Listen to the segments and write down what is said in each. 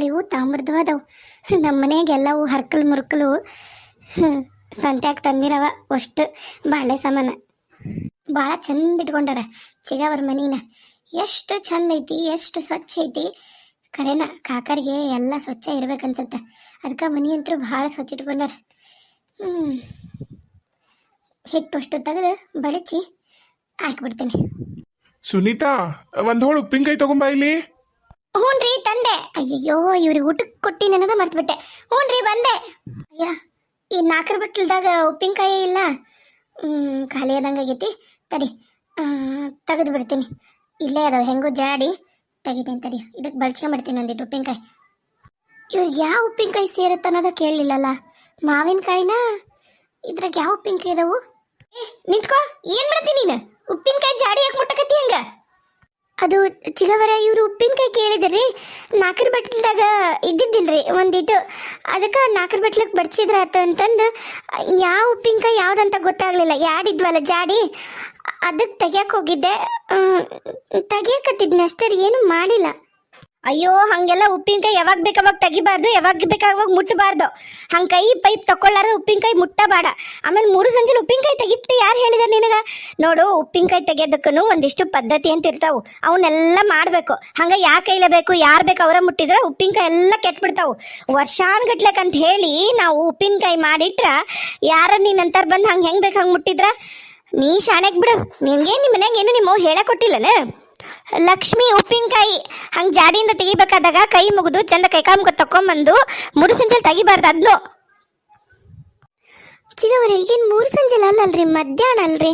ಇವು ತಾಮ್ರದವು ನಮ್ಮ ಮನೆಗೆ ಹರ್ಕಲು ಮುರ್ಕಲು ಸಂತ್ಯಾಗ ತಂದಿರವ ಅಷ್ಟು ಬಾಂಡೆ ಸಾಮಾನ. ಭಾಳ ಚಂದ ಇಟ್ಕೊಂಡಾರ ಚಿಗವರ ಮನೀನ. ಎಷ್ಟು ಚಂದ ಐತಿ, ಎಷ್ಟು ಸ್ವಚ್ಛ ಐತಿ. ಕರೆನ ಕಾಕರಿಗೆ ಎಲ್ಲ ಸ್ವಚ್ಛ ಇರ್ಬೇಕನ್ಸತ್ತ ಅದಕ್ಕೆ ಮನಿ ಅಂತೂ ಭಾಳ ಸ್ವಚ್ಛ ಇಟ್ಕೊಂಡಾರ. ಹಿಟ್ಟು ಅಷ್ಟು ತೆಗೆದು ಬಳಚಿ ಹಾಕ್ಬಿಡ್ತೀನಿ. ಸುನೀತಾ, ಒಂದು ಹೋಳು ಉಪ್ಪಿನಕಾಯಿ ತಗೊಂಬಾ ಇಲ್ಲಿ. ಹ್ಞೂನ್ರಿ ತಂದೆ. ಅಯ್ಯಯ್ಯೋ, ಇವ್ರಿಗೆ ಊಟಕ್ಕೆ ಕೊಟ್ಟಿ ನನಗೆ ಮರ್ತ್ಬಿಟ್ಟೆ. ಹ್ಞೂನ್ರಿ ಬಂದೆ. ಅಯ್ಯ, ಈ ನಾಲ್ಕರ ಬಟ್ಲದಾಗ ಉಪ್ಪಿನಕಾಯಿ ಇಲ್ಲ. ಖಾಲಿ ಆದಂಗೆ ಆಗೈತಿ. ತಡಿ ತೆಗೆದು ಬಿಡ್ತೀನಿ. ಇಲ್ಲೇ ಅದಾವ, ಹೆಂಗೋ ಜಾಡಿ. ತೆಗಿತೀನಿ ತಡಿ. ಇದಕ್ಕೆ ಬಳಸ್ಕೊಂಬಿಡ್ತೀನಿ ಒಂದಿಟ್ಟು ಉಪ್ಪಿನಕಾಯಿ. ಇವ್ರಿಗೆ ಯಾವ ಉಪ್ಪಿನಕಾಯಿ ಸೇರುತ್ತೆ ಅನ್ನೋದು ಕೇಳಲಿಲ್ಲಲ್ಲ. ಮಾವಿನಕಾಯಿನ? ಇದ್ರಾಗ ಯಾವ ಉಪ್ಪಿನಕಾಯಿ ಇದಾವು ಏ, ನಿಂತ್ಕೋ. ಏನು ಮಾಡ್ತೀನಿ ನೀನು? ಉಪ್ಪಿನಕಾಯಿ ಜಾಡಿ ಯಾಕೆ ಮುಟ್ಟಕತ್ತಿ ಹಂಗ? ಅದು ಚಿಗವರ ಇವರು ಉಪ್ಪಿನಕಾಯಿ ಕೇಳಿದ್ರಿ? ನಾಲ್ಕರ ಬಟ್ಲದಾಗ ಇದ್ದಿದ್ದಿಲ್ರಿ ಒಂದಿಟ್ಟು. ಅದಕ್ಕೆ ನಾಲ್ಕರ ಬಟ್ಲಕ್ಕೆ ಬಡ್ಸಿದ್ರ ಆತ ಅಂತಂದು, ಯಾವ ಉಪ್ಪಿನಕಾಯಿ ಯಾವ್ದಂತ ಗೊತ್ತಾಗ್ಲಿಲ್ಲ. ಯಾಡಿದ್ವಲ್ಲ ಜಾಡಿ ಅದಕ್ಕೆ ತೆಗಿಯಕ್ಕೆ ಹೋಗಿದ್ದೆ. ತೆಗಿಯಕತ್ತಿದ್ನ ಏನು ಮಾಡಿಲ್ಲ. ಅಯ್ಯೋ, ಹಂಗೆಲ್ಲ ಉಪ್ಪಿನಕಾಯಿ ಯಾವಾಗ ಬೇಕು ಅವಾಗ ತೆಗಿಬಾರ್ದು, ಯಾವಾಗ ಬೇಕಾವಾಗ ಮುಟ್ಟಬಾರ್ದು ಹಂಗೆ ಕೈ ಪೈಪ್ ತಕೊಳ್ಳಾರ ಉಪ್ಪಿನಕಾಯಿ ಮುಟ್ಟಬೇಡ. ಆಮೇಲೆ ಮೂರು ಸಂಜೆ ಉಪ್ಪಿನಕಾಯಿ ತೆಗಿತ್ತೆ ಯಾರು ಹೇಳಿದಾರೆ ನಿನಗೆ? ನೋಡು, ಉಪ್ಪಿನಕಾಯಿ ತೆಗಿಯೋದಕ್ಕೂ ಒಂದಿಷ್ಟು ಪದ್ಧತಿ ಅಂತ ಇರ್ತಾವು. ಅವನ್ನೆಲ್ಲ ಮಾಡಬೇಕು. ಹಂಗೆ ಯಾ ಕೈಲೇ ಬೇಕು, ಯಾರು ಬೇಕು ಅವರ ಮುಟ್ಟಿದ್ರೆ ಉಪ್ಪಿನಕಾಯಿ ಎಲ್ಲ ಕೆಟ್ಬಿಡ್ತಾವು. ಅಂತ ಹೇಳಿ ನಾವು ಉಪ್ಪಿನಕಾಯಿ ಮಾಡಿಟ್ರ ಯಾರ ನೀನಂತಾರ ಬಂದು ಹಂಗೆ ಹೆಂಗೆ ಬೇಕು ಹಂಗೆ ಮುಟ್ಟಿದ್ರ? ನೀ ಶಾಣೆಗ್ ಬಿಡು. ನಿನಗೆ ನಿಮ್ಮ ಮನ್ಯಾಗ ಏನು ನಿಮ್ಮ ಕೊಟ್ಟಿಲ್ಲನೇ ಕೊಟ್ಟಿಲ್ಲನ? ಲಕ್ಷ್ಮಿ ಉಪ್ಪಿನಕಾಯಿ ಹಂಗೆ ಜಾಡಿಯಿಂದ ತೆಗಿಬೇಕಾದಾಗ ಕೈ ಮುಗಿದು ಚಂದ ಕೈಕಾಲು ಮುಖ ತಕೊಂಬಂದು ಮೂರು ಸಂಜೆಲಿ ತೆಗಿಬಾರ್ದು ಅದ್ಲು. ಚಿಗವರ, ಈಗೇನು ಮೂರು ಸಂಜೆಲಿ ಅಲ್ಲಲ್ರಿ, ಮಧ್ಯಾಹ್ನ ಅಲ್ರಿ?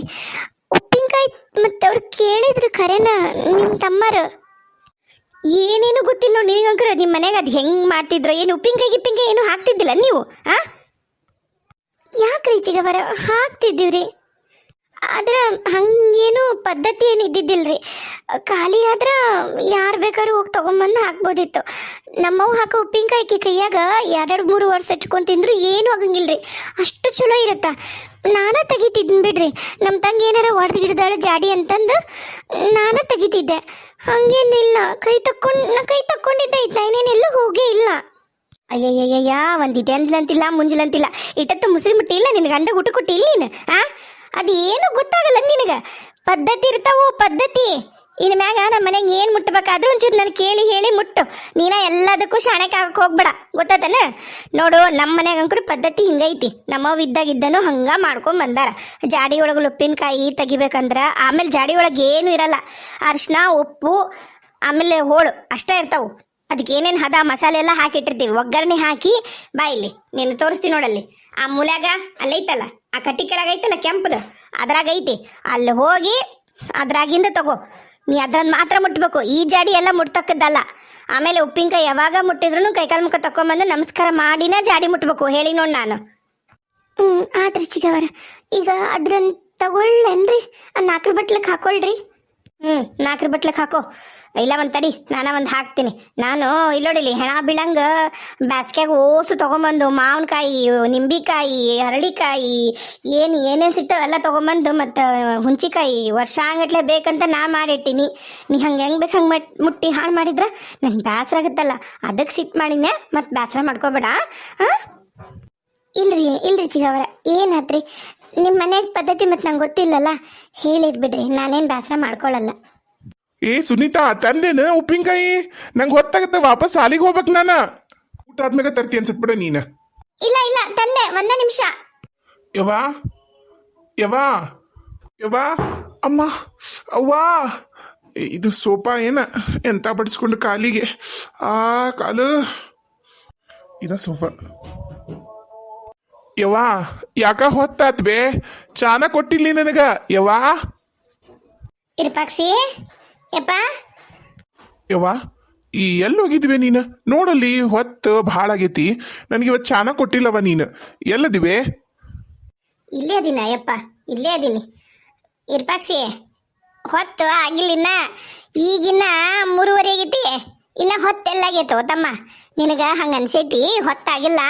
ಉಪ್ಪಿನಕಾಯಿ ಮತ್ತು ಅವ್ರು ಕೇಳಿದ್ರು ಖರೇನ ನಿಮ್ಮ ತಮ್ಮರು? ಏನೇನು ಗೊತ್ತಿಲ್ಲ ನಿನಗಂಕ್ರ ನಿಮ್ಮ ಮನೆಗೆ ಅದು ಹೆಂಗೆ ಮಾಡ್ತಿದ್ರು? ಏನು ಉಪ್ಪಿನಕಾಯಿ ಗಿಪ್ಪಿನಕಾಯಿ ಏನು ಹಾಕ್ತಿದ್ದಿಲ್ಲ ನೀವು, ಆ? ಯಾಕ್ರಿ ಚಿಗವರ, ಹಾಕ್ತಿದ್ದೀವ್ರಿ? ಆದ್ರೆ ಹಂಗೇನು ಪದ್ಧತಿ ಏನು ಇದ್ದಿದ್ದಿಲ್ರಿ. ಖಾಲಿ ಆದ್ರೆ ಯಾರು ಬೇಕಾದ್ರೂ ಹೋಗಿ ತೊಗೊಂಬಂದು ಹಾಕ್ಬೋದಿತ್ತು. ನಮ್ಮವ್ ಹಾಕೋ ಉಪ್ಪಿನಕಾಯಿ ಕೈಯಾಗ ಎರಡೆರಡು ಮೂರು ವರ್ಷ ಹಚ್ಕೊಂಡ್ ತಿಂದ್ರು ಏನೂ ಆಗಂಗಿಲ್ರಿ. ಅಷ್ಟು ಚಲೋ ಇರುತ್ತ. ನಾನೇ ತೆಗಿತಿದ್ನ ಬಿಡ್ರಿ. ನಮ್ಮ ತಂಗಿ ಏನಾರ ಹೊಡೆದು ಹಿಡ್ದಾಳೆ ಜಾಡಿ ಅಂತಂದು ನಾನೇ ತೆಗಿತಿದ್ದೆ. ಹಂಗೇನಿಲ್ಲ. ಕೈ ತಕ್ಕೊಂಡು, ನಾ ಕೈ ತಕ್ಕೊಂಡಿದ್ದೆ ಇದ್ದ ಹೋಗೇ ಇಲ್ಲ. ಅಯ್ಯಯ್ಯಯ್ಯ ಒಂದಿದೆ ಅಂಜಲಂತಿಲ್ಲ ಮುಂಜಲಂತಿಲ್ಲ. ಇಟ್ಟತ್ತು ಮುಸ್ಲಿಮ್ ಮುಟ್ಟಿ ಇಲ್ಲ, ನಿನಗೆ ಗಂಡ ಊಟ ಕೊಟ್ಟಿಲ್ಲ ನೀನು, ಆ? ಅದು ಏನು ಗೊತ್ತಾಗಲ್ಲ ನಿನಗೆ. ಪದ್ಧತಿ ಇರ್ತಾವೋ ಪದ್ಧತಿ. ಇನ್ ಮ್ಯಾಗ ನಮ್ಮ ಮನೆಗೆ ಏನು ಮುಟ್ಟಬೇಕಾದ್ರೂ ಒಂಚೂರು ನಾನು ಕೇಳಿ ಹೇಳಿ ಮುಟ್ಟು. ನೀನ ಎಲ್ಲದಕ್ಕೂ ಶಾಣಕ್ಕೆ ಆಗಕ್ಕೆ ಹೋಗ್ಬೇಡ. ಗೊತ್ತಾತನ? ನೋಡು ನಮ್ಮ ಮನೆಗೆ ಅಂಕರು ಪದ್ಧತಿ ಹಿಂಗೈತಿ. ನಮ್ಮವ್ ಇದ್ದಾಗಿದ್ದನು ಹಂಗ ಮಾಡ್ಕೊಂಡ್ ಬಂದಾರ. ಜಾಡಿ ಒಳಗೆ ಉಪ್ಪಿನಕಾಯಿ ತೆಗಿಬೇಕಂದ್ರೆ ಆಮೇಲೆ ಜಾಡಿ ಒಳಗೆ ಏನು ಇರಲ್ಲ. ಅರಿಶಿನ ಉಪ್ಪು, ಆಮೇಲೆ ಹೋಳು ಅಷ್ಟೇ ಇರ್ತಾವು. ಅದಕ್ಕೆ ಏನೇನು ಹದ, ಮಸಾಲೆ ಎಲ್ಲ ಹಾಕಿಟ್ಟಿರ್ತೀವಿ. ಒಗ್ಗರಣೆ ಹಾಕಿ ಬಾಯಿಲಿ, ನೀನು ತೋರಿಸ್ತೀನಿ ನೋಡಲ್ಲಿ. ಆ ಮೂಲ್ಯಾಗ ಅಲ್ಲೈತಲ್ಲ? ಆ ಕಟ್ಟಿ ಕೆಳಗೆ ಐತಲ್ಲ ಕೆಂಪದು? ಅದ್ರಾಗ ಐತಿ. ಅಲ್ಲಿ ಹೋಗಿ ಅದ್ರಾಗಿಂದ ತಗೋ. ನೀ ಅದ್ರನ್ನ ಮಾತ್ರ ಮುಟ್ಬೇಕು. ಈ ಜಾಡಿ ಎಲ್ಲ ಮುಟ್ತಕ್ಕದ್ದಲ್ಲ. ಆಮೇಲೆ ಉಪ್ಪಿನಕಾಯಿ ಯಾವಾಗ ಮುಟ್ಟಿದ್ರು ಕೈಕಾಲು ಮುಖ ತಕೊಂಬಂದು ನಮಸ್ಕಾರ ಮಾಡಿನ ಜಾಡಿ ಮುಟ್ಬೇಕು. ಹೇಳಿ ನೋಡಿ ನಾನು. ಹ್ಞೂ ಆತ್ರಿ ಚಿಗವರ. ಈಗ ಅದ್ರನ್ನ ತಗೊಳ್ಳೇನ್ರಿ? ನಾಲ್ಕರ ಬಟ್ಲಕ್ಕೆ ಹಾಕೊಳ್ರಿ. ಹ್ಞೂ ನಾಲ್ಕರ ಬಟ್ಲಕ್ಕೆ ಹಾಕೋ. ಇಲ್ಲ ಒಂದು ತಡಿ, ನಾನು ಒಂದು ಹಾಕ್ತೀನಿ. ನಾನು ಇಲ್ಲೋಡಿಲಿ ಹೆಣ ಬೀಳಂಗ ಬ್ಯಾಸ್ಗ್ಯಾಗ ಓಸು ತೊಗೊಂಬಂದು ಮಾವಿನಕಾಯಿ, ನಿಂಬಿಕಾಯಿ, ಹರಳಿಕಾಯಿ, ಏನು ಏನೇನು ಸಿಗ್ತಾವೆ ಎಲ್ಲ ತೊಗೊಂಬಂದು ಮತ್ತು ಹುಂಚಿಕಾಯಿ ವರ್ಷಾಂಗಟ್ಲೆ ಬೇಕಂತ ನಾ ಮಾಡಿಟ್ಟಿನಿ. ನೀ ಹಂಗೆ ಹೆಂಗೆ ಬೇಕು ಹಂಗೆ ಮುಟ್ಟಿ ಹಾಳು ಮಾಡಿದ್ರೆ ನಂಗೆ ಬೇಸರ ಆಗುತ್ತಲ್ಲ. ಅದಕ್ಕೆ ಸಿಟ್ಟು ಮಾಡಿನೇ ಮತ್ತು ಬೇಸರ ಮಾಡ್ಕೋಬೇಡ ಹಾಂ ಇಲ್ರಿ ಇಲ್ರಿ ಚಿಗವರ ಏನಾತ್ರಿ ನಿಮ್ಮ ಮನೆಯ ಪದ್ಧತಿ ಮತ್ತು ನಂಗೆ ಗೊತ್ತಿಲ್ಲಲ್ಲ. ಹೇಳಿದ್ ಬಿಡ್ರಿ, ನಾನೇನು ಬೇಸರ ಮಾಡ್ಕೊಳ್ಳಲ್ಲ ಏ ಸುನೀತಾ ತಂದೇನ ಉಪ್ಪಿನಕಾಯಿ ನಂಗೆ ಹೊತ್ತಾಗತ್ತೆ ವಾಪಸ್ ಸಾಲಿಗೆ ಹೋಗ್ಬೇಕು ನಾನು. ಊಟ ಆದ್ಮೇಲೆ ತರ್ತಿ ಅನ್ಸತ್ ಬಿಡ ನೀನ. ಇಲ್ಲ ಇಲ್ಲ ತಂದೆ ಒಂದೇ ನಿಮಿಷ. ಯವಾ ಯವಾ ಯವಾ ಅಮ್ಮ ಅವ್ವಾ. ಇದು ಸೋಫಾ ಏನ? ಎಂತ ಬಡಿಸ್ಕೊಂಡು ಕಾಲಿಗೆ? ಆ ಕಾಲು. ಇದ ಸೋಫಾ. ಯವಾ ಯಾಕ ಹೊತ್ತಾತ್ ಬೇ? ಚಾನ ಕೊಟ್ಟಿಲ್ಲ ನನಗ. ಯವಾ ಇರ್ಪಾಕ್ಸಿ? ಯಪ್ಪ? ಯವ್ವ ಈ ಎಲ್ಲಿ ಹೋಗಿದ್ವಿ ನೀನು? ನೋಡಲ್ಲಿ ಹೊತ್ತು ಭಾಳ ಆಗೈತಿ. ನನಗೆ ಇವತ್ತು ಚಾನ ಕೊಟ್ಟಿಲ್ಲವ ನೀನು. ಎಲ್ಲದಿವೆ? ಇಲ್ಲೇ ಅದೀನ ಯಪ್ಪ ಇಲ್ಲೇ ಅದೀನಿ. ಇರ್ಪಾಕ್ಸಿ ಹೊತ್ತು ಆಗಿಲ್ಲಿನ ಈಗಿನ ಮೂರುವರೆ ಆಗೈತಿ. ಇನ್ನ ಹೊತ್ತೆಲ್ಲಾಗೈತೋ ತಮ್ಮ. ನಿನಗೆ ಹಂಗೆ ಅನ್ಸೈತಿ? ಹೊತ್ತಾಗಿಲ್ಲ.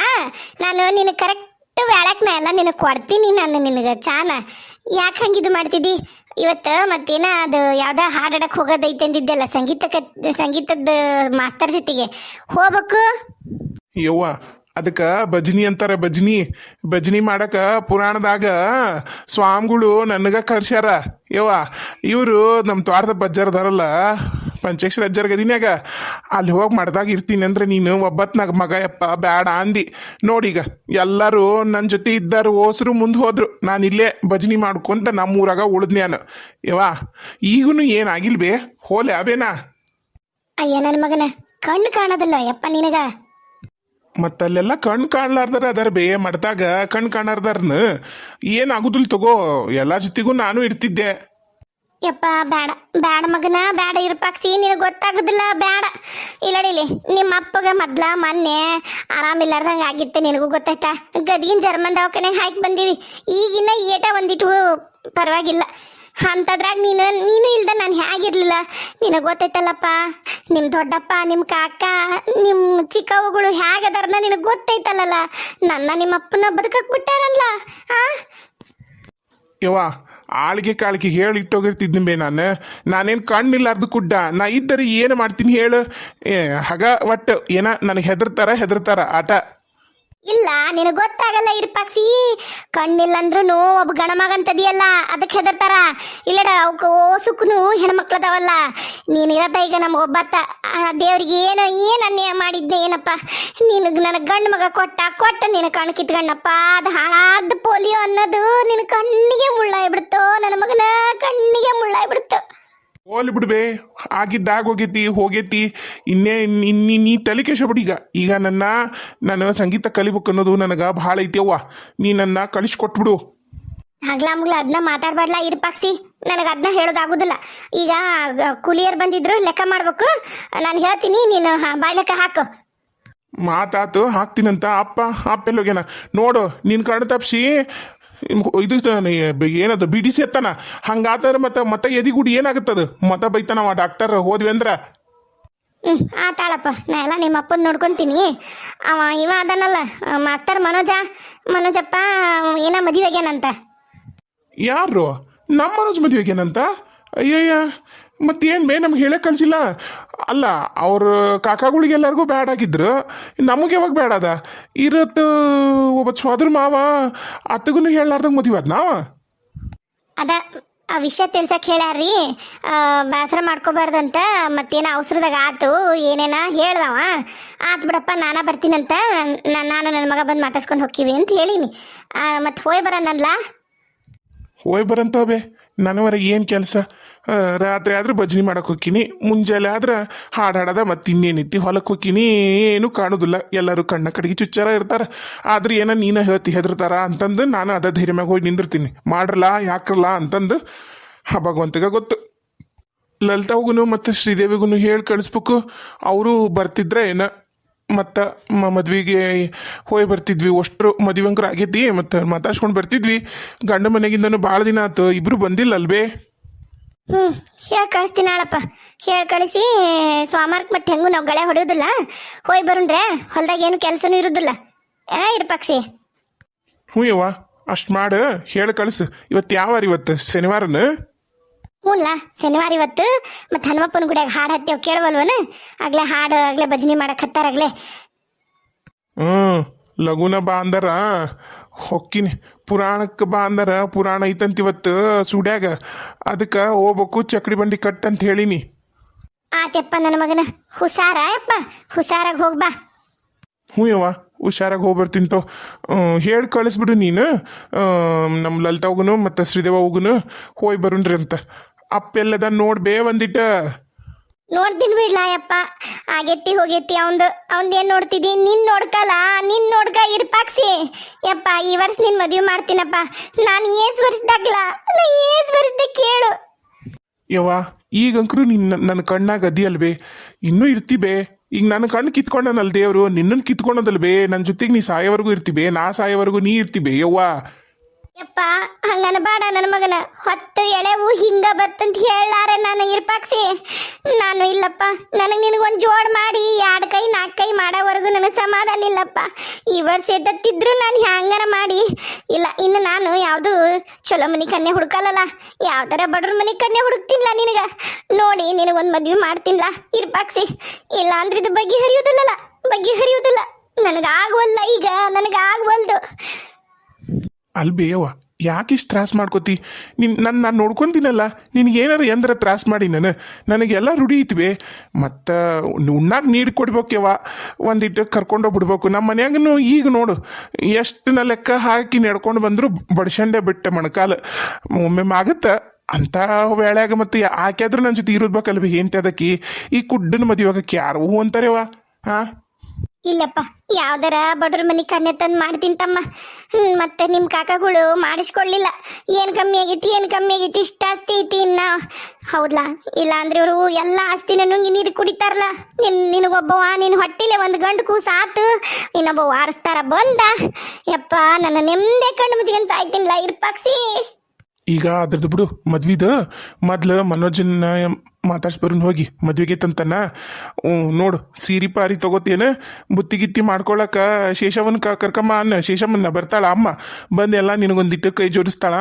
ನಾನು ನಿನಗೆ ಕರೆಕ್ಟ್ ವ್ಯಾಳಕ್ನ ಎಲ್ಲ ನಿನಗೆ ಕೊಡ್ತೀನಿ ನಾನು ನಿನಗೆ ಚಾನ. ಯಾಕೆ ಹಂಗೆ ಇದು ಮಾಡ್ತಿದ್ದಿ? ಇವತ್ತು ಮತ್ತೇನ ಅದು ಯಾವ್ದ ಹಾಡಾಡಕ್ ಹೋಗೋದೈತೆ ಅಂದಿದ್ದೆಲ್ಲ ಸಂಗೀತ ಸಂಗೀತದ ಮಾಸ್ತರ್ ಜೊತೆಗೆ. ಹೋಗ್ಬೇಕು. ಯವ್ವ, ಅದಕ್ಕ ಭಜನಿ ಅಂತಾರ ಭಜನಿ. ಭಜನಿ ಮಾಡಕ ಪುರಾಣದಾಗ ಸ್ವಾಮಿಗಳು ನನಗ ಕರ್ಸ್ಯಾರ. ಯವ್ವ, ಇವರು ನಮ್ಮ ತ್ವಾರದ ಬಜ್ಜರ್ದಾರಲ್ಲ. ಪಂಚೇಶ್ವರ ಅಜ್ಜರ ಗದಿನ್ಯಾಗ ಅಲ್ಲಿ ಹೋಗಿ ಮಡ್ದಾಗ ಇರ್ತೀನಿ ಅಂದ್ರೆ ನೀನು ಒಬ್ಬತ್ನಾಗ ಮಗ ಯಪ್ಪ ಬ್ಯಾಡ ಅಂದಿ. ನೋಡೀಗ ಎಲ್ಲರೂ ನನ್ನ ಜೊತೆ ಇದ್ದಾರು ಓಸರು ಮುಂದೆ ಹೋದ್ರು. ನಾನು ಇಲ್ಲೇ ಭಜನಿ ಮಾಡ್ಕೊಂತ ನಮ್ಮೂರಾಗ ಉಳಿದ್ನ್ಯಾನ ಯವ್ವ ಈಗೂ ಏನಾಗಿಲ್ ಬೇ ಹೋಲೆ ಅಬೇನಾ ಅಯ್ಯ ನನ್ನ ಮಗನ ಕಣ್ಣು ಕಾಣೋದಿಲ್ಲ ಯಪ್ಪ ನಿನಗ. ಮತ್ತ ಅಲ್ಲೆಲ್ಲ ಕಣ್ ಕಾಣ್ಲಾರ್ದಾರ ಅದಾರ ಬೇ ಮಡ್ದಾಗ ಕಣ್ ಕಾಣಾರ್ದಾರ್ನ. ಏನಾಗುದಿಲ್ಲ ತಗೋ ಎಲ್ಲಾ ಜೊತೆಗೂ ನಾನು ಇರ್ತಿದ್ದೆ. ಯಪ್ಪ ಬೇಡ ಬೇಡ ಮಗನ ಬೇಡ ಇರ್ಪಾಕ್ಸಿ, ನಿನಗೆ ಗೊತ್ತಾಗುದಿಲ್ಲ ಬೇಡ ಇಲ್ಲಡಿಲಿ ನಿಮ್ಮ ಅಪ್ಪಗ ಮೊದ್ಲ, ಮೊನ್ನೆ ಆರಾಮಿಲ್ಲಾರ್ದಂಗೆ ಆಗಿತ್ತು, ನಿನಗೂ ಗೊತ್ತಾಯ್ತಾ? ಗದಗಿನ ಜರ್ಮನ್ ದವಾಖಾನೆ ಹಾಕಿ ಬಂದೀವಿ. ಈಗಿನ ಏಟ ಒಂದಿಟ್ಟು ಪರವಾಗಿಲ್ಲ. ಅಂಥದ್ರಾಗ ನೀನು ನೀನು ಇಲ್ದ ನಾನು ಹೇಗಿರ್ಲಿಲ್ಲ ನಿನಗೆ ಗೊತ್ತೈತಲ್ಲಪ್ಪ ನಿಮ್ಮ ದೊಡ್ಡಪ್ಪ ನಿಮ್ಮ ಕಾಕ ನಿಮ್ಮ ಚಿಕ್ಕವುಗಳು ಹೇಗದಾರನ ನಿನಗೆ ಗೊತ್ತೈತಲ್ಲಲ್ಲ ನನ್ನ ನಿಮ್ಮ ಅಪ್ಪನ ಬದುಕಕ್ಕೆ ಬಿಟ್ಟಾರಲ್ಲ ಆ? ಯವ್ವ ಆಳ್ಗೆ ಕಾಳಿಗೆ ಹೇಳಿ ಇಟ್ಟೋಗಿರ್ತಿದ್ನಿ ಬೇ ನಾನು. ನಾನೇನು ಕಣ್ಣಿಲ್ಲಾರ್ದು ಕುಡ್ಡ ನಾ ಇದ್ದರೆ ಏನು ಮಾಡ್ತೀನಿ ಹೇಳು. ಏ, ಹಗ ಒಟ್ಟು, ಏನ, ನನಗೆ ಹೆದರ್ತಾರ ಹೆದರ್ತಾರ. ಆಟ ಇಲ್ಲ, ನಿನಗೆ ಗೊತ್ತಾಗಲ್ಲ ಇರ್ಪಾಕ್ಸಿ ಕಣ್ಣಿಲ್ಲ ಅಂದ್ರೂ ಒಬ್ಬ ಗಣಮಗಂತದಿಯಲ್ಲ ಅದಕ್ಕೆ ಹೆದರ್ತಾರ. ಇಲ್ಲಡ ಅವಕ್ಕೆ ಓಸುಕ್ನು ಹೆಣ್ಮಕ್ಳದವಲ್ಲ. ನೀನು ಇರತ್ತ ಈಗ ನಮ್ಗೆ ಒಬ್ಬತ್ತ ದೇವ್ರಿಗೆ ಏನೋ, ಏನು ಅನ್ಯಾಯ ಮಾಡಿದ್ದೆ ಏನಪ್ಪ? ನಿನಗೆ ನನಗೆ ಗಂಡು ಮಗ ಕೊಟ್ಟ ಕೊಟ್ಟ ನಿನ್ನ ಕಣ್ಣು ಕಿತ್ಕಣ್ಣಪ್ಪ. ಅದು ಹಾಳಾದ ಪೋಲಿಯೋ ಅನ್ನೋದು ನಿನ್ನ ಕಣ್ಣಿಗೆ ಮುಳ್ಳಾಯ್ಬಿಡ್ತು. ನನ್ನ ಮಗನ ಕಣ್ಣಿಗೆ ಮುಳ್ಳಾಯ್ಬಿಡ್ತು. ಹೋಲಿ ಬಿಡ್ಬೇ ಆಗಿದ್ದಾಗ ಹೋಗೈತಿ ಹೋಗೈತಿ. ಇನ್ನೇ ಇನ್ನಿ ನೀ ತಲೆ ಕೆಸಬಿಡಿ ಈಗ. ಈಗ ನನ್ನ ನಾನು ಸಂಗೀತ ಕಲಿಬೇಕು ಅನ್ನೋದು ನನಗೆ ಭಾಳ ಐತಿ ಅವ್ವ. ನೀ ನನ್ನ ಕಳಿಸ್ಕೊಟ್ಬಿಡು. ಹಗ್ಲ ಮುಗ್ಲ ಅದನ್ನ ಮಾತಾಡ್ಬಾರ್ಲ ಇರ್ಪಾಕ್ಸಿ ನನಗೆ ಅದನ್ನ ಹೇಳೋದಾಗುದಿಲ್ಲ. ಈಗ ಕುಲಿಯರ್ ಬಂದಿದ್ರು ಲೆಕ್ಕ ಮಾಡ್ಬೇಕು. ನಾನು ಹೇಳ್ತೀನಿ ನೀನು ಬಾಯ್ ಲೆಕ್ಕ ಹಾಕು. ಮಾತಾತು ಹಾಕ್ತೀನಂತ. ಅಪ್ಪ ಅಪ್ಪ ಎಲ್ಲೋಗ್ಯಾನ. ನೋಡು ನಿನ್ ಕಣ್ಣು ತಪ್ಸಿ. ಇದು ಏನದು ಬಿಡಿಸಿ ಸಿ ಎತ್ತಾನ? ಹಂಗಾದ್ರೆ ಮತ್ತೆ ಮತ್ತೆ ಎದಿಗುಡಿ ಏನಾಗುತ್ತದು? ಮತ ಬೈತಾನವ ಡಾಕ್ಟರ್ ಹೋದ್ವಿ ಅಂದ್ರ? ಹ್ಞೂ ಆತಾಳಪ್ಪ ನಾ ಎಲ್ಲ ನಿಮ್ಮ ಅಪ್ಪನ ನೋಡ್ಕೊಂತೀನಿ. ಅವ ಇವ ಅದನ್ನಲ್ಲ ಮಾಸ್ತರ್ ಮನೋಜ ಮನೋಜಪ್ಪ ಏನ ಮದುವೆಗೇನಂತ ಯಾರು ನಮ್ಮ ಮನೋಜ್ ಮದುವೆಗೇನಂತ ಅಯ್ಯಯ್ಯ ಮತ್ತೇನು ಬೇ ನಮ್ಗೆ ಹೇಳಕ್ಕೆ ಕಳ್ಸಿಲ್ಲ. ಅಲ್ಲ, ಅವ್ರ ಕಾಕಾಗಳಿಗೆ ಎಲ್ಲರಿಗೂ ಬ್ಯಾಡ್ ಆಗಿದ್ರು. ನಮಗೆ ಯಾವಾಗ ಬ್ಯಾಡ ಅದ? ಇರತ್ತು ಒಬ್ಬ ಸ್ವಾದ್ರ ಮಾವ ಅತ್ತಗೂ ಹೇಳಲಾರ್ದಂಗೆ ಮದುವೆ ನಾವ? ಅದ, ಆ ವಿಷಯ ತಿಳ್ಸಕ್ ಹೇಳಾರ್ರಿ ಬೇಸರ ಮಾಡ್ಕೋಬಾರ್ದಂತ, ಮತ್ತೇನು ಅವಸರದಾಗ ಆತು, ಏನೇನ ಹೇಳ್ದವ. ಆತ್ ಬಿಡಪ್ಪ, ನಾನೇ ಬರ್ತೀನಂತ ನಾನು ನನ್ನ ಮಗ ಬಂದು ಮಾತಾಡ್ಸ್ಕೊಂಡು ಹೋಗ್ತೀವಿ ಅಂತ ಹೇಳೀನಿ. ಮತ್ತೆ ಹೋಯ್ ಬರೋಣಲ್ಲ ಹೋಯ್ ಬರಂತವೆ ಬೇ ನನವರ ಏನು ಕೆಲಸ? ರಾತ್ರಿ ಆದ್ರೆ ಭಜನೆ ಮಾಡಕ್ಕೆ ಹೋಗ್ತೀನಿ, ಮುಂಜಾನೆ ಆದ್ರೆ ಹಾಡು ಹಾಡದ ಮತ್ತೆ ಇನ್ನೇನಿತ್ತಿ ಹೊಲಕ್ಕೆ ಹೋಗ್ತೀನಿ, ಏನು ಕಾಣೋದಿಲ್ಲ. ಎಲ್ಲರೂ ಕಣ್ಣ ಕಡೆಗೆ ಚುಚ್ಚಾರ ಇರ್ತಾರೆ. ಆದ್ರೆ ಏನ ನೀನು ಹೇಳ್ತಿ ಹೆದರ್ತಾರ ಅಂತಂದು ನಾನು ಅದ ಧೈರ್ಯ ಮ್ಯಾಗ ಹೋಗಿ ನಿಂದಿರ್ತೀನಿ. ಮಾಡ್ರಲ್ಲ ಯಾಕ್ರಲ್ಲ ಅಂತಂದು ಆ ಭಗವಂತಗ ಗೊತ್ತು. ಲಲಿತಾವ್ಗೂ ಮತ್ತು ಶ್ರೀದೇವಿಗೂ ಹೇಳಿ ಕಳಿಸ್ಬೇಕು, ಅವರು ಬರ್ತಿದ್ರೆ ಏನ? ಮತ್ತು ಮದ್ವೆಗೆ ಹೋಗಿ ಬರ್ತಿದ್ವಿ. ಅಷ್ಟರು ಮದುವೆಂಕರ ಆಗೈತಿ ಮತ್ತು ಮಾತಾಡ್ಸ್ಕೊಂಡು ಬರ್ತಿದ್ವಿ. ಗಂಡ ಮನೆಗಿಂದನೂ ಭಾಳ ದಿನ ಆಯ್ತು ಇಬ್ಬರು ಬಂದಿಲ್ಲ ಅಲ್ವೇ ಹ್ಞೂ ಹೇಳಿ ಕಳಿಸ್ತೀನಿ ನಾಳಪ್ಪ ಹೇಳಿ ಕಳಿಸಿ ಸ್ವಾಮಾರ್ಕ್ ಮತ್ತೆ ಹೆಂಗೂ ನಾವು ಗಳೆ ಹೊಡೆಯೋದಿಲ್ಲ. ಹೋಯ್ ಬರೋಣ್ರೆ ಹೊಲ್ದಾಗ ಏನು ಕೆಲಸನೂ ಇರೋದಿಲ್ಲ. ಏ ಇರ್ಪಕ್ಷಿ ಹ್ಞೂ ಯವ್ವ ಅಷ್ಟು ಮಾಡು. ಹೇಳಿ ಕಳಿಸು. ಇವತ್ತು ಯಾವಾರ ಇವತ್ತು? ಶನಿವಾರನ? ಹ್ಞೂನ್ಲ ಶನಿವಾರ ಇವತ್ತು ಮತ್ತು ಹನುಮಪ್ಪನ ಗುಡಿಯಾಗ ಹಾಡು ಹತ್ತೇವು ಕೇಳವಲ್ವನ? ಆಗ್ಲೇ ಹಾಡು ಆಗ್ಲೇ ಭಜನೆ ಮಾಡಕ್ಕೆ ಹತ್ತಾರಾಗ್ಲೇ ಹ್ಞೂ ಲಗುನ ಬಾ ಅಂದರ ಹೊಕ್ಕಿನಿ. ಪುರಾಣಕ್ಕೆ ಬಾ ಅಂದರ ಪುರಾಣ ಐತಂತ ಇವತ್ತು ಸುಡ್ಯಾಗ. ಅದಕ್ಕೆ ಹೋಗ್ಬೇಕು ಚಕ್ಡಿ ಬಂಡಿ ಕಟ್ ಅಂತ ಹೇಳಿನಿ. ಆತಪ್ಪ ನನ್ನ ಮಗನ ಹುಷಾರ ಯಪ್ಪ? ಹುಷಾರಾಗಿ ಹೋಗ್ಬಾ ಹ್ಞೂ ಯವ್ವ ಹುಷಾರಾಗಿ ಹೋಗಿ ತೋ. ಹೇಳಿ ಕಳಿಸ್ಬಿಡು ನೀನು. ನಮ್ಮ ಲಲಿತಾವ್ಗೂ ಮತ್ತು ಶ್ರೀದೇವಗೂ ಹೋಗಿ ಬರೋಣ್ರಿ ಅಂತ. ಅಪ್ಪೆಲ್ಲದ ನೋಡ್ಬೇ ಒಂದಿಟ್ಟ. ನೋಡ್ತಿದ್ ಬಿಡ್ಲಾ ಯಪ್ಪ ಆಗೇತಿ ಹೋಗೇತಿ ಅವಂದು ಅವಂದ್ ಏನ್ ನೋಡ್ತಿದಿ? ನಿನ್ ನೋಡ್ಕಲ್ಲ ನಿನ್ ನೋಡ್ಕ ಇರ್ಪಾಕ್ಸಿ. ಯಪ್ಪ ಈ ವರ್ಷ ನಿನ್ ಮದ್ವೆ ಮಾಡ್ತೀನಪ್ಪ. ನಾನು ಏಸ್ ವರ್ಷದಾಗ್ಲ ನಾ ಏಸ್ ವರ್ಷದ ಕೇಳು. ಯವ್ವ ಈಗಂಕ್ರು ನಿನ್ನ ನನ್ನ ಕಣ್ಣಾಗ ಅದಿ ಅಲ್ವೇ? ಇನ್ನೂ ಇರ್ತಿಬೇ ಈಗ ನನ್ನ ಕಣ್ಣು ಕಿತ್ಕೊಂಡನಲ್ ದೇವ್ರು ನಿನ್ನನ್ನು ಕಿತ್ಕೊಂಡದಲ್ವೇ ನನ್ನ ಜೊತೆಗೆ ನೀ ಸಾಯೋವರೆಗೂ ಇರ್ತಿಬೇ ನಾ ಸಾಯೋವರೆಗೂ ನೀ ಇರ್ತಿಬೇ ಯವ್ವ. ಯಪ್ಪ ಹಂಗ ಹಂಗನ ಬಾಡ ನನ್ನ ಮಗನ. ಹೊತ್ತು ಎಳೆವು ಹಿಂಗ ಬರ್ತಂತ ಹೇಳಾರ ನಾನು ಇರ್ಪಾಕ್ಸಿ. ನಾನು ಇಲ್ಲಪ್ಪ, ನನಗೆ ನಿನಗೊಂದು ಜೋಡ್ ಮಾಡಿ ಎರಡು ಕೈ ನಾಲ್ಕು ಕೈ ಮಾಡೋವರೆಗೂ ನನಗೆ ಸಮಾಧಾನ ಇಲ್ಲಪ್ಪ. ಈ ವರ್ಷ ಎಟ್ಟತ್ತಿದ್ರು ನಾನು ಹ್ಯಾಂಗನ ಮಾಡಿ. ಇಲ್ಲ, ಇನ್ನು ನಾನು ಯಾವುದು ಚಲೋ ಮನೆ ಕನ್ಯೆ ಹುಡುಕಲ್ಲಲ್ಲ ಯಾವ್ದಾರ ಬಡ್ರ ಮನೆ ಕನ್ಯೆ ಹುಡುಕ್ತಿನ್ಲ ನಿನಗ? ನೋಡಿ, ನಿನಗೊಂದು ಮದ್ವಿ ಮಾಡ್ತೀನಿಲ್ಲ ಇರ್ಪಾಕ್ಸಿ. ಇಲ್ಲ ಅಂದ್ರೆ ಇದು ಬಗೆಹರಿಯೋದಿಲ್ಲಲ್ಲ ಬಗೆಹರಿಯೋದಿಲ್ಲ ನನಗಾಗವಲ್ಲ ಈಗ ನನಗಾಗವಲ್ದು ಅಲ್ಲಿ ಬೇವ ಯಾಕೆ ಇಷ್ಟು ತ್ರಾಸ ಮಾಡ್ಕೋತಿ? ನಿನ್ ನನ್ನ ನಾನು ನೋಡ್ಕೊಂತೀನಲ್ಲ. ನಿನಗೆ ಏನಾರ ಎಂದ್ರೆ ತ್ರಾಸ ಮಾಡಿ ನಾನು. ನನಗೆಲ್ಲ ರೂಢಿ ಐತಿವೆ. ಮತ್ತು ಉಣ್ಣಾಗ ನೀರು ಕೊಡ್ಬೇಕ್ಯವ ಒಂದಿಟ್ಟು ಕರ್ಕೊಂಡೋಗ್ಬಿಡ್ಬೇಕು ನಮ್ಮ ಮನ್ಯಾಗನು ಈಗ ನೋಡು. ಎಷ್ಟು ನ ಲೆಕ್ಕ ಹಾಕಿ ನಡ್ಕೊಂಡು ಬಂದರೂ ಬಡ್ಸಂಡೆ ಬಿಟ್ಟೆ ಮೊಣಕಾಲು. ಒಮ್ಮೆ ಆಗುತ್ತೆ ಅಂತ ಮತ್ತು ಮತ್ತೆ ಆದರೂ ನನ್ನ ಜೊತೆ ಇರೋದ್ಬೇಕಲ್ವ ಏನ್ತಿ ಅದಕ್ಕೆ? ಈ ಕುಡ್ಡನ ಮದುವೆ ಆಗಕ್ಕೆ ಯಾರು ಅಂತಾರೆ ಅಂತಾರೇವ ಹಾಂ ಇಲ್ಲಪ್ಪ, ಯಾವ್ದಾರ ಬಡ್ರ ಮನೆ ಕನ್ಯ ತಂದು ಮಾಡ್ತೀನಿ ತಮ್ಮ. ಮತ್ತೆ ನಿಮ್ಮ ಕಾಕಗಳು ಮಾಡಿಸ್ಕೊಳ್ಳಿಲ್ಲ. ಏನು ಕಮ್ಮಿ ಆಗೈತಿ, ಏನು ಕಮ್ಮಿ ಆಗೈತಿ, ಇಷ್ಟ ಆಸ್ತಿ ಐತಿ ಇನ್ನ. ಹೌದ್ಲಾ? ಇಲ್ಲ ಅಂದ್ರೆ ಇವರು ಎಲ್ಲ ಆಸ್ತಿನ ನುಂಗಿ ನೀರು ಕುಡಿತಾರಲ್ಲ. ನಿನ್ ನಿನಗೊಬ್ಬವ ನಿನ್ ಹೊಟ್ಟಿಲೆ ಒಂದು ಗಂಡು ಕೂಸ ಆತು ಇನ್ನೊಬ್ಬ ವಾರಿಸ್ತಾರ ಬಂದ. ಯಪ್ಪ, ನನ್ನ ನೆಮ್ಮದಿ ಕಣ್ಣು ಮುಚ್ಕೊಂಡು ಸಾಯ್ತೀನಿಲ್ಲ ಇರ್ಪಾಕ್ಸಿ. ಈಗ ಅದ್ರದ್ದು ಬಿಡು, ಮದ್ವಿದ. ಮೊದ್ಲು ಮನೋಜನ್ನ ಮಾತಾಡ್ಸ್ಬರೋನ್ ಹೋಗಿ ಮದ್ವೆಗೆ ತಂತನ. ನೋಡು, ಸೀರಿ ಪಾರಿ ತಗೋತೇನ ಬುತ್ತಿ ಗಿತ್ತಿ ಮಾಡ್ಕೊಳಕ ಶೇಷವನ್ ಕರ್ಕಮ್ಮ ಅನ್ನ ಶೇಷಮ್ಮನ್ನ ಬರ್ತಾಳ ಅಮ್ಮ. ಬಂದೆಲ್ಲ ನಿನಗೊಂದಿಟ್ಟು ಕೈ ಜೋಡಿಸ್ತಾಳ.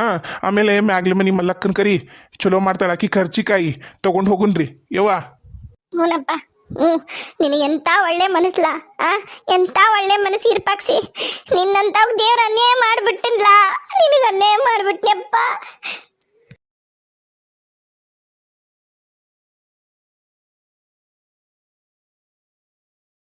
ಆಮೇಲೆ ಮ್ಯಾಗ್ಲಿ ಮನಿ ಮಲ್ಲಕ್ಕನ್ ಕರಿ. ಚಲೋ ಮಾಡ್ತಾಳ ಆಕಿ ಖರ್ಚಿಕಾಯಿ. ತಗೊಂಡು ಹೋಗುನ್ರಿ. ಯವ್ವ. ಹ್ಞೂನಪ್ಪ ಹ್ಞೂ, ನಿನಗೆ ಎಂಥ ಒಳ್ಳೆ ಮನಸ್ಲ, ಆ? ಎಂಥ ಒಳ್ಳೆ ಮನಸ್ಸು ಇರ್ಪಾಕ್ಸಿ? ನಿನ್ನಂಥವ್ ದೇವ್ರ ಅನ್ಯಾಯ ಮಾಡಿಬಿಟ್ಟಿನ್ಲ